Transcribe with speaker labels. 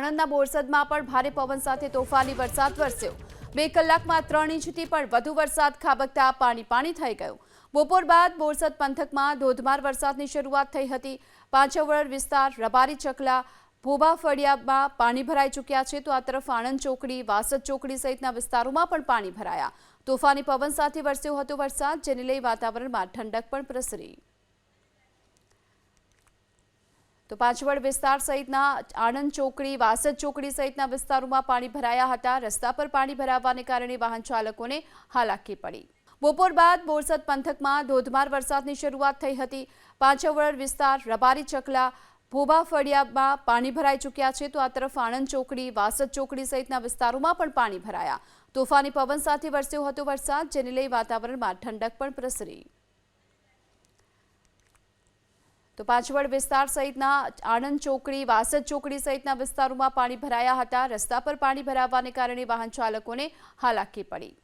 Speaker 1: આણંદના બોરસદમાં પણ ભારે પવન સાથે તોફાની વરસાદ વરસ્યો. બે કલાકમાં ત્રણ ઇંચથી પણ વધુ વરસાદ ખાબકતા પાણી પાણી થઈ ગયું. બપોર બાદ બોરસદ પંથકમાં ધોધમાર વરસાદની શરૂઆત થઈ હતી. પાંચવડ વિસ્તાર, રબારી ચકલા, ભોબા ફળિયામાં પાણી ભરાઈ ચૂક્યા છે તો આ તરફ આણંદ ચોકડી, વાસદ ચોકડી સહિતના વિસ્તારોમાં પણ પાણી ભરાયા. તોફાની પવન સાથે વરસ્યો હતો વરસાદ, જેને લઈ વાતાવરણમાં ઠંડક પણ પ્રસરી. તો પાંચવડ વિસ્તાર સહિતના આણંદ ચોકડી, વાસદ ચોકડી સહિતના વિસ્તારોમાં પાણી ભરાયા હતા. રસ્તા પર પાણી ભરાવાને કારણે વાહન ચાલકોને હાલાકી પડી. બપોર બાદ બોરસદ પંથકમાં ધોધમાર વરસાદની શરૂઆત થઈ હતી. પાંચવડ વિસ્તાર, રબારી ચકલા ભોબા ફળિયામાં પાણી ભરાઈ ચૂક્યા છે. તો આ તરફ આણંદ ચોકડી, વાસદ ચોકડી સહિતના વિસ્તારોમાં પણ પાણી ભરાયા. તોફાની પવન સાથે વરસ્યો હતો વરસાદ, જેને લઈ વાતાવરણમાં ઠંડક પણ પ્રસરી. તો પાંચવડ વિસ્તાર સહિતના આણંદ ચોકડી, વાસદ ચોકડી સહિતના વિસ્તારોમાં પાણી ભરાયા હતા. રસ્તા પર પાણી ભરાવાને કારણે વાહન ચાલકોને હાલાકી પડી.